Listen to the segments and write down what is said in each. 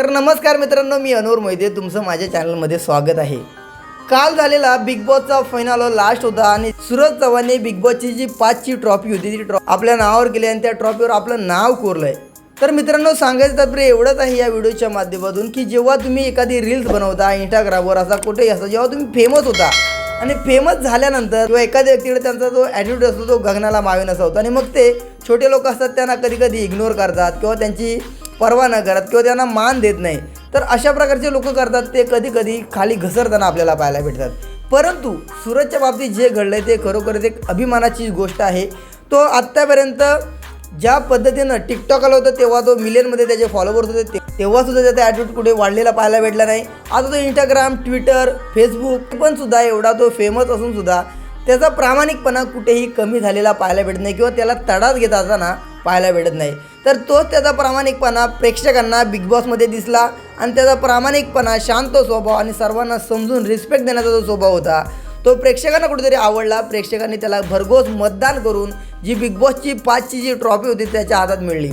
तर नमस्कार मित्रांनो मी अनोर मोहिते. तुमचं माझ्या चॅनलमध्ये स्वागत आहे. काल झालेला बिग बॉसचा फायनल लास्ट होता आणि सुरज चव्हाणने बिग बॉसची जी पाचची ट्रॉफी होती ती ट्रॉफी आपल्या नावावर केली आणि त्या ट्रॉफीवर आपलं नाव कोरलंय. तर मित्रांनो सांगायचं तात्पर्य एवढंच आहे या व्हिडिओच्या माध्यमातून की जेव्हा तुम्ही एखादी रील्स बनवता इंस्टाग्रामवर असा कुठेही असता जेव्हा तुम्ही फेमस होता आणि फेमस झाल्यानंतर किंवा एखाद्या व्यक्तीकडे त्यांचा जो ॲटिट्यूड असतो तो गगनाला मावेन असा होता. आणि मग ते छोटे लोक असतात त्यांना कधी कधी इग्नोर करतात किंवा त्यांची पर्वा न करत किंवा त्यांना मान देत नाही. तर अशा प्रकारचे लोक करतात ते कधी कधी खाली घसरताना आपल्याला पाहायला भेटतात. परंतु सूरजच्या बाबतीत जे घडलं आहे ते खरोखरच एक अभिमानाची गोष्ट आहे. तो आत्तापर्यंत ज्या पद्धतीनं टिकटॉक आलं होतं तेव्हा तो मिलियनमध्ये त्याचे फॉलोवर्स होते ते- त्याचा ॲटिट्यूड कुठे वाढलेला पाहायला भेटला नाही. आता तो इंस्टाग्राम ट्विटर फेसबुक पण सुद्धा एवढा तो फेमस असून सुद्धा त्याचा प्रामाणिकपणा कुठेही कमी झालेला पाहायला भेटत नाही किंवा त्याला तडाच घेत असताना पाहायला भेटत नाही. तर तोच त्याचा प्रामाणिकपणा प्रेक्षकांना बिग बॉसमध्ये दिसला आणि त्याचा प्रामाणिकपणा शांत स्वभाव आणि सर्वांना समजून रिस्पेक्ट देण्याचा जो स्वभाव होता तो प्रेक्षकांना कुठेतरी आवडला. प्रेक्षकांनी त्याला भरघोस मतदान करून जी बिग बॉसची पाचची जी ट्रॉफी होती त्याच्या हातात मिळली.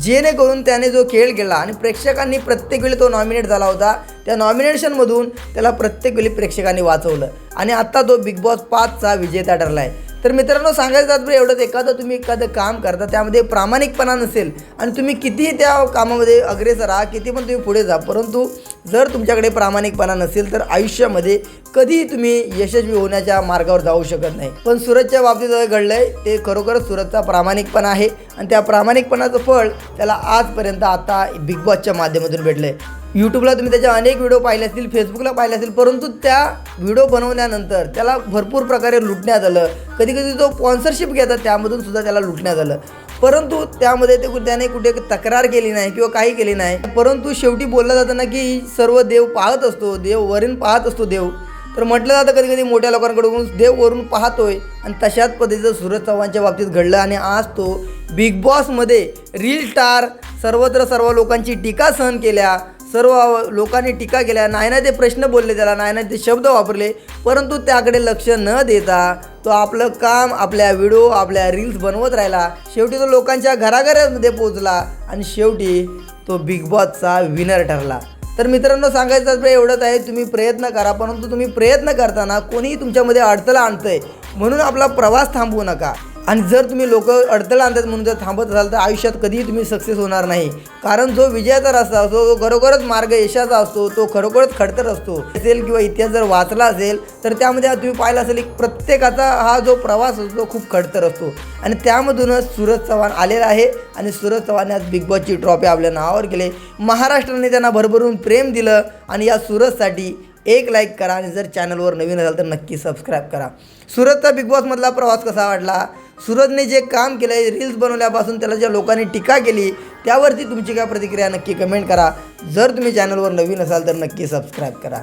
जेणेकरून त्याने जो खेळ केला आणि प्रेक्षकांनी प्रत्येक वेळी तो नॉमिनेट झाला होता त्या नॉमिनेशनमधून त्याला प्रत्येक वेळी प्रेक्षकांनी वाचवलं. आणि आत्ता तो बिग बॉस पाचचा विजेता ठरला आहे तर मित्रांनो सांगायचं तात्पर्य एवढंच एखादं तुम्ही एखादं काम करता त्यामध्ये प्रामाणिकपणा नसेल आणि तुम्ही कितीही त्या कामामध्ये अग्रेसर आहात किती पण तुम्ही पुढे जा परंतु जर तुमच्याकडे प्रामाणिकपणा नसेल तर आयुष्यामध्ये कधीही तुम्ही यशस्वी होण्याच्या मार्गावर जाऊ शकत नाही. पण सुरतच्या बाबतीत जे आहे ते खरोखरच सुरतचा प्रामाणिकपणा आहे आणि त्या प्रामाणिकपणाचं फळ त्याला आजपर्यंत आता बिग बॉसच्या माध्यमातून भेटलं आहे यूट्यूबला तुम्ही त्याच्या अनेक व्हिडिओ पाहिले असतील फेसबुकला पाहिले असतील परंतु त्या व्हिडिओ बनवल्यानंतर त्याला भरपूर प्रकारे लुटण्यात आलं. कधी कधी तो स्पॉन्सरशिप घेतात त्यामधून सुद्धा त्याला लुटण्यात आलं. परंतु त्यामध्ये ते त्याने कुठे तक्रार केली नाही किंवा काही केली नाही. परंतु शेवटी बोललं जातं ना की सर्व देव पाहत असतो देव वरून पाहत असतो देव. तर म्हटलं जातं कधी कधी मोठ्या लोकांकडून देव वरून पाहतोय आणि तशाच पद्धतीचं सूरज चव्हाणच्या बाबतीत घडलं आणि आज तो बिग बॉसमध्ये रील स्टार सर्वत्र सर्व लोकांची टीका सहन केल्या. सर्व लोकांनी टीका केल्या. नाही ना ते प्रश्न बोलले त्याला नाही ना ते शब्द वापरले. परंतु त्याकडे लक्ष न देता तो आपलं काम आपल्या व्हिडिओ आपल्या रील्स बनवत राहिला. शेवटी तो लोकांच्या घराघरामध्ये पोचला आणि शेवटी तो बिग बॉसचा विनर ठरला. तर मित्रांनो सांगायचं एवढंच आहे तुम्ही प्रयत्न करा परंतु तुम्ही प्रयत्न करताना कोणीही तुमच्यामध्ये अडथळा आणतंय म्हणून आपला प्रवास थांबवू नका. आणि जर तुम्ही लोक अडथळा आणतात म्हणून जर थांबत असाल तर आयुष्यात कधीही तुम्ही सक्सेस होणार नाही. कारण जो विजयाचा रस्ता असतो तो खरोखरच मार्ग यशाचा असतो तो खरोखरच खडतर असतो. असेल किंवा इतिहास जर वाचला असेल तर त्यामध्ये तुम्ही पाहिलं असेल एक प्रत्येकाचा हा जो प्रवास असतो तो खूप खडतर असतो. आणि त्यामधूनच सूरज चव्हाण आलेला आहे आणि सूरज चव्हाणने आज बिग बॉसची ट्रॉफी आपल्या नावावर केले. महाराष्ट्राने त्यांना भरभरून प्रेम दिलं आणि या सूरजसाठी एक लाईक करा आणि जर चॅनलवर नवीन असाल तर नक्की सबस्क्राईब करा. सुरतचा बिग बॉसमधला प्रवास कसा वाटला? सूरजने जे काम केलं आहे रील्स बनवल्यापासून त्याला ज्या लोकांनी टीका केली त्यावरती तुमची काय प्रतिक्रिया नक्की कमेंट करा. जर तुम्ही चॅनलवर नवीन असाल तर नक्की सबस्क्राईब करा.